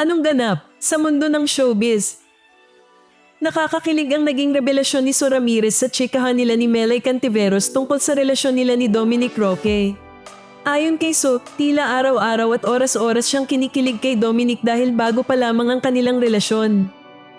Anong ganap sa mundo ng showbiz? Nakakakilig ang naging revelasyon ni Sue Ramirez sa chikahan nila ni Melay Cantiveros tungkol sa relasyon nila ni Dominic Roque. Ayon kay Sue, tila araw-araw at oras-oras siyang kinikilig kay Dominic dahil bago pa lamang ang kanilang relasyon.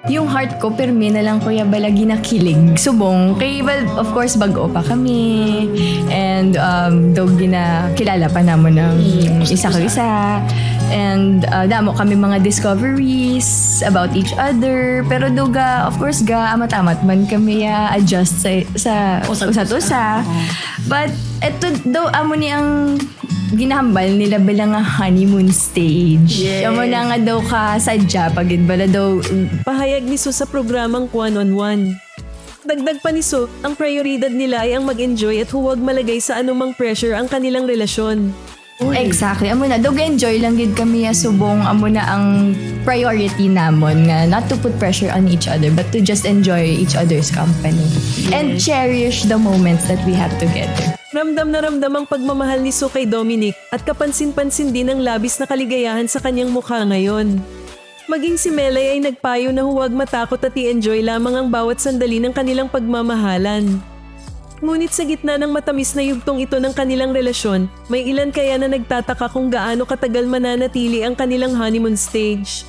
Yung heart ko, pirmi na lang Kuya Bala ginakilig. Subong. Kay, well, of course, bago pa kami. And, um, daw ginakilala pa naman ng isa ko isa. And, uh, damo kami mga discoveries about each other. Pero daw ga, of course, ga, amat-amat man kami ya adjust sa, sa usat-usa. But, eto daw, amo ni ang ginahambal nila bilang nga honeymoon stage. Yes. Amo na nga daw ka sadya pagid bala daw Pahayag ni Sue sa programang One on One. Dagdag pa ni Sue, ang prioridad nila ay ang mag-enjoy at huwag malagay sa anumang pressure ang kanilang relasyon. Exactly. Amo na. Dog enjoy lang gid kami ya subong. Amo na ang priority namon nga not to put pressure on each other but to just enjoy each other's company. And cherish the moments that we have together. Ramdam na ramdam ang pagmamahal ni Sue kay Dominic at kapansin-pansin din ang labis na kaligayahan sa kanyang mukha ngayon. Maging si Melay ay nagpayo na huwag matakot at i-enjoy lamang ang bawat sandali ng kanilang pagmamahalan. Ngunit sa gitna ng matamis na yugtong ito ng kanilang relasyon, may ilan kaya na nagtataka kung gaano katagal mananatili ang kanilang honeymoon stage.